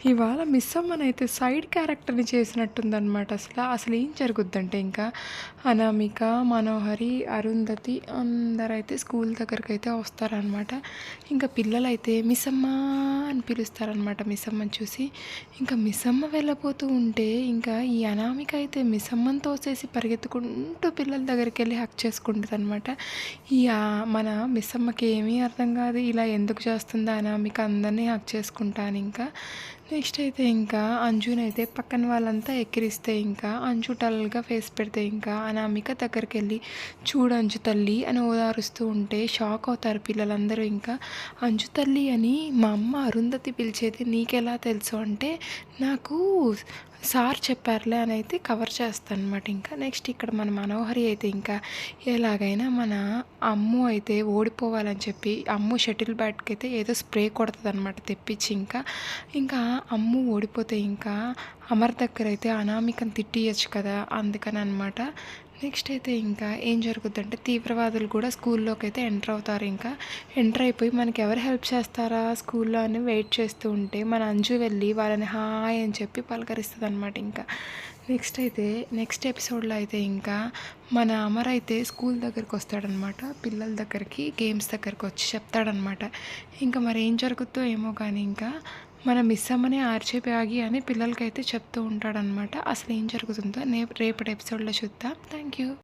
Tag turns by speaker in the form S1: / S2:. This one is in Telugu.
S1: ఇవాళ మిస్ అమ్మనైతే సైడ్ క్యారెక్టర్‌ని చేసినట్టుందనమాట అసలు అసలు ఏం జరుగుద్దంటే ఇంకా అనామిక, మనోహరి, అరుంధతి అందరైతే స్కూల్ దగ్గరకైతే వస్తారనమాట. ఇంకా పిల్లలైతే మిస్ అమ్మ అని పిలుస్తారనమాట మిస్ అమ్మని చూసి. ఇంకా మిస్ అమ్మ వెళ్ళబోతూ ఉంటే ఇంకా ఈ అనామిక అయితే మిస్ అమ్మని తోసేసి పరిగెత్తుకుంటూ పిల్లల దగ్గరికి వెళ్ళి హక్ చేసుకుంటుంది అనమాట ఈ మన మిస్ అమ్మకి ఏమీ అర్థం కాదు. ఇలా ఎందుకు చేస్తుందా అనామిక అందరిని హక్ చేసుకుంటాను ఇంకా. నెక్స్ట్ అయితే ఇంకా అంజునైతే పక్కన వాళ్ళంతా ఎక్కిరిస్తే ఇంకా అంజు టల్గా ఫేస్ పెడితే ఇంకా అనామిక దగ్గరికి వెళ్ళి చూడు అంజు తల్లి అని ఓదారుస్తూ ఉంటే షాక్ అవుతారు పిల్లలందరూ ఇంకా. అంజు తల్లి అని మా అమ్మ అరుంధతి పిలిచేది నీకెలా తెలుసు అంటే నాకు సార్ చెప్పారులే అని అయితే కవర్ చేస్తాను అనమాట ఇంకా. నెక్స్ట్ ఇక్కడ మన మనోహరి అయితే ఇంకా ఎలాగైనా మన అమ్ము అయితే ఓడిపోవాలని చెప్పి అమ్ము షటిల్ బ్యాట్కి అయితే ఏదో స్ప్రే కొడతదనమాట తెప్పించి ఇంకా. ఇంకా అమ్ము ఓడిపోతే ఇంకా అమర్ దగ్గర అయితే అనామికను తిట్టియచ్చు కదా! అందుకని అనమాట నెక్స్ట్ అయితే ఇంకా ఏం జరుగుతుందంటే తీవ్రవాదులు కూడా స్కూల్లోకి అయితే ఎంటర్ అవుతారు ఇంకా. ఎంటర్ అయిపోయి మనకి ఎవరు హెల్ప్ చేస్తారా స్కూల్‌లో అని వెయిట్ చేస్తూ ఉంటే మన అంజు వెళ్ళి వాళ్ళని హాయ్ అని చెప్పి పలకరిస్తుంది అనమాట ఇంకా. నెక్స్ట్ అయితే నెక్స్ట్ ఎపిసోడ్‌లో అయితే ఇంకా మన అమర్ అయితే స్కూల్ దగ్గరికి వస్తాడనమాట. పిల్లల దగ్గరికి గేమ్స్ దగ్గరికి వచ్చి చెప్తాడనమాట. ఇంకా మరి ఏం జరుగుతుందో ఏమో కానీ ఇంకా మన మిస్ అమ్మనే ఆర్‌జే బ్యాగి అని పిల్లలకైతే చెప్తూ ఉంటాడనమాట. అసలు ఏం జరుగుతుందో నే రేపటి ఎపిసోడ్‌లో చూద్దాం. Thank you.